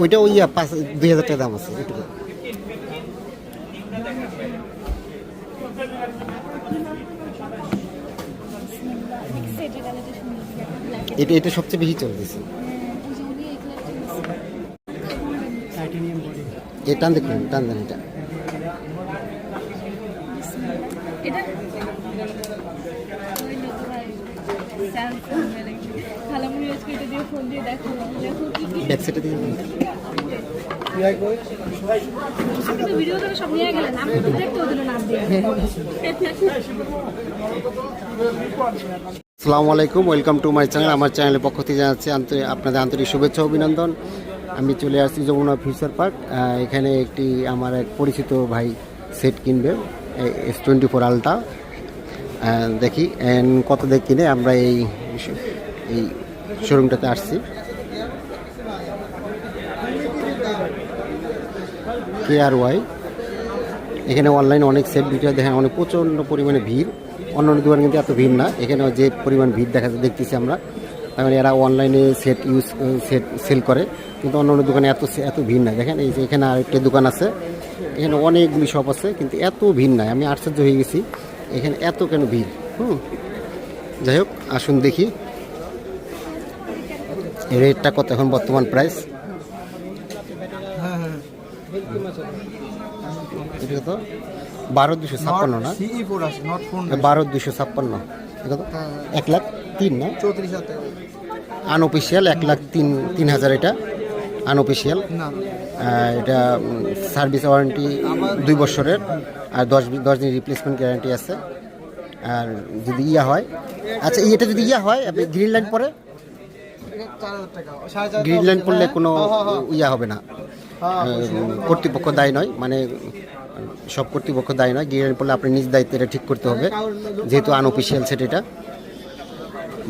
ওইটা ওই পাঁচ, দুই হাজার টাকা দাম আছে, ওইটুকু। এটা এটা সবচেয়ে বেশি চলতেছে এ, টান দেখুন, টান দেন এটা। এটা? স্যামসাং খালামুনি আজকে এটা দিয়ে ফোন দিয়ে দেখো দেখো কি কি ব্যাক সাইডে দিয়ে আপনি তো ভিডিও করে সব নিয়ে গেলেন আমি তো দেখতেও দিল না আপনি আসসালামু আলাইকুম ওয়েলকাম টু মাই চ্যানেল আমার চ্যানেলের পক্ষ থেকে জানাচ্ছি আন্তরিক আপনাদের আন্তরিক শুভেচ্ছা অভিনন্দন। আমি চলে আসছি যমুনা ফিউচার পার্ক এখানে একটি আমার এক পরিচিত ভাই সেট কিনবে এস টোয়েন্টি ফোর আলটা দেখি, and কত দিয়ে কিনে আমরা এই এই শোরুমটাতে আসছি। কে আর ওয়াই এখানে অনলাইন অনেক সেট বিক্রি দেখেন অনেক প্রচণ্ড পরিমাণে ভিড়। অন্য অন্য দোকানে কিন্তু এত ভিড় না এখানে যে পরিমাণ ভিড় দেখা দেখতেছি আমরা। তার মানে এরা অনলাইনে সেট ইউজ সেট সেল করে, কিন্তু অন্য অন্য দোকানে এত এত ভিড় নাই। দেখেন এই যে এখানে আরেকটা দোকান আছে, এখানে অনেকগুলি শপ আছে, কিন্তু এত ভিড় নাই। আমি আশ্চর্য হয়ে গেছি। এখানে এত কেন ভিড়? হুম। যাই হোক আসুন দেখি। রেটটা কত এখন বর্তমান প্রাইস কত? বারো দুশো ছাপ্পান্ন না? ফোন বারো দুশো ছাপ্পান্ন। এটা এক লাখ তিন না? চৌত্রিশ হাজার আনঅফিসিয়াল এক লাখ তিন তিন হাজার এটা। আনঅফিসিয়াল এটা সার্ভিস ওয়ারেন্টি দুই বছরের আর দশ দশ দিন রিপ্লেসমেন্ট গ্যারান্টি আছে। আর যদি ইয়া হয় আচ্ছা এটা যদি ইয়া হয় আপনি গ্রিন লাইন পরে? গ্রিন লাইন পড়লে কোনো হ্যাঁ, হ্যাঁ। ইয়া হবে না। হ্যাঁ, কর্তৃপক্ষ দায়ী নয় মানে সব কর্তৃপক্ষ দায়ী নয়। গ্রিন লাইন পড়লে আপনি নিজ দায়িত্বে এটা ঠিক করতে হবে যেহেতু আনঅফিসিয়াল সেট এটা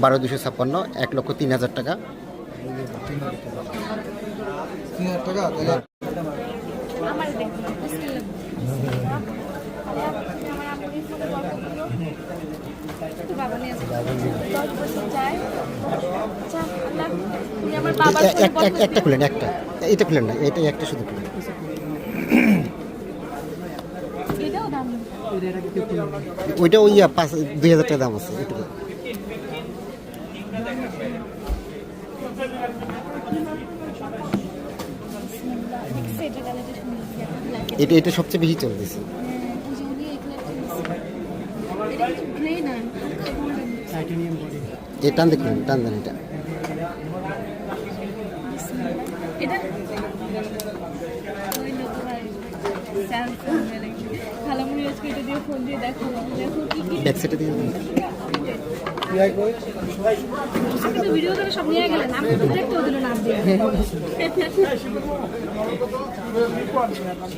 বারো দুশো ছাপ্পান্ন এক লক্ষ তিন হাজার টাকা। তিন হাজার টাকা একটা খুলেন একটা। এটা খুলেন না এটা একটা শুধু খুলেন। ওইটা ওই পাঁচ দুই হাজার টাকা দাম আছে এটুকু। সুন্দর ব্ল্যাক এটা এটা সবচেয়ে বেশি চলতেছে। এটা টান দেখুন টান দেন এটা। এটা? ভাই আজকে এটা দিয়ে ফোন দিয়ে দেখো দেখো কি কি ব্যাক সাইডে দিয়ে দিন। আপনি তো ভিডিও করে সব নিয়ে গেলেন আমি দেখতেও দিল আপনি